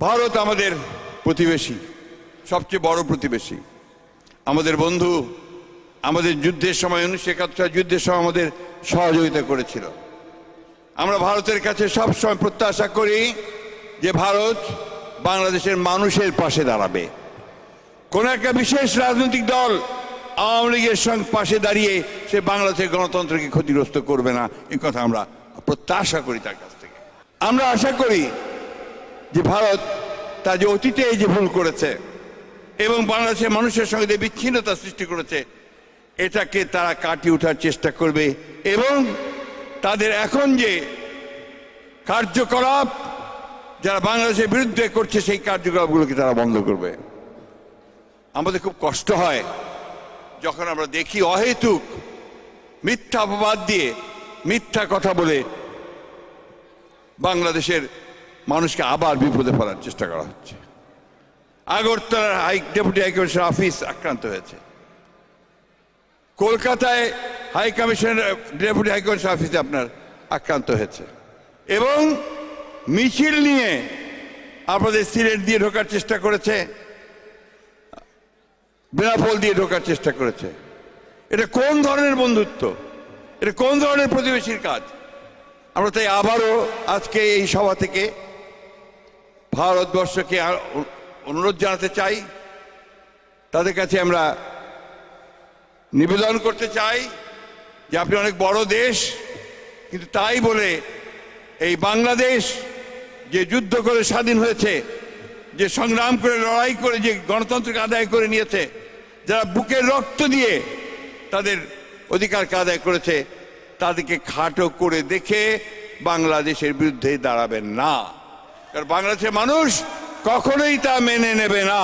ভারত আমাদের প্রতিবেশী, সবচেয়ে বড় প্রতিবেশী। আমাদের বন্ধু আমাদের যুদ্ধের সময়, উনিশশো একাত্তর যুদ্ধের সময় আমাদের সহযোগিতা করেছিল। আমরা ভারতের কাছে সবসময় প্রত্যাশা করি যে ভারত বাংলাদেশের মানুষের পাশে দাঁড়াবে। কোন একটা বিশেষ রাজনৈতিক দল আওয়ামী লীগের সঙ্গে পাশে দাঁড়িয়ে সে বাংলাদেশের গণতন্ত্রকে ক্ষতিগ্রস্ত করবে না এই কথা আমরা প্রত্যাশা করি তার কাছ থেকে। আমরা আশা করি যে ভারত তার যে অতীতে এই যে ভুল করেছে এবং বাংলাদেশের মানুষের সঙ্গে যে বিচ্ছিন্নতা সৃষ্টি করেছে, এটাকে তারা কাটিয়ে ওঠার চেষ্টা করবে এবং তাদের এখন যে কার্যকলাপ যারা বাংলাদেশের বিরুদ্ধে করছে, সেই কার্যকলাপগুলোকে তারা বন্ধ করবে। আমাদের খুব কষ্ট হয় যখন আমরা দেখি অহেতুক মিথ্যা অপবাদ দিয়ে মিথ্যা কথা বলে বাংলাদেশের মানুষকে আবার বিপদে ফেলার চেষ্টা করা হচ্ছে। আগরতলার high deputy high commissioner office আক্রান্ত হয়েছে। কলকাতায় high commissioner, deputy high commissioner অফিসে আপনার আক্রান্ত হয়েছে। এবং মিছিল নিয়ে আপনাদের সিলেট দিয়ে ঢোকার চেষ্টা করেছে, বেনাপোল দিয়ে ঢোকার চেষ্টা করেছে। এটা কোন ধরনের বন্ধুত্ব? এটা কোন ধরনের প্রতিবেশীর কাজ? আমরা তাই আবারও আজকে এই সভা থেকে ভারতবর্ষকে আর অনুরোধ জানাতে চাই, তাদের কাছে আমরা নিবেদন করতে চাই যে আপনি অনেক বড় দেশ, কিন্তু তাই বলে এই বাংলাদেশ যে যুদ্ধ করে স্বাধীন হয়েছে, যে সংগ্রাম করে, লড়াই করে, যে গণতন্ত্রকে আদায় করে নিয়েছে, যারা বুকের রক্ত দিয়ে তাদের অধিকারকে আদায় করেছে, তাদেরকে খাটো করে দেখে বাংলাদেশের বিরুদ্ধে দাঁড়াবেন না। কারণ বাংলাদেশের মানুষ কখনোই তা মেনে নেবে না।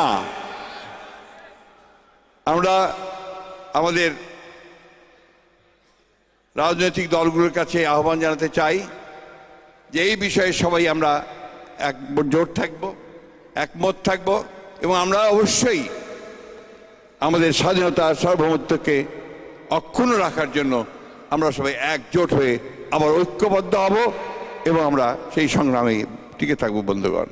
আমরা আমাদের রাজনৈতিক দলগুলোর কাছে আহ্বান জানাতে চাই যে এই বিষয়ে সবাই আমরা এক জোট থাকব, একমত থাকব এবং আমরা অবশ্যই আমাদের স্বাধীনতা সার্বভৌমত্বকে অক্ষুণ্ণ রাখার জন্য আমরা সবাই একজোট হয়ে আবার ঐক্যবদ্ধ হব এবং আমরা সেই সংগ্রামে টিকে থাকবো বন্ধুগণ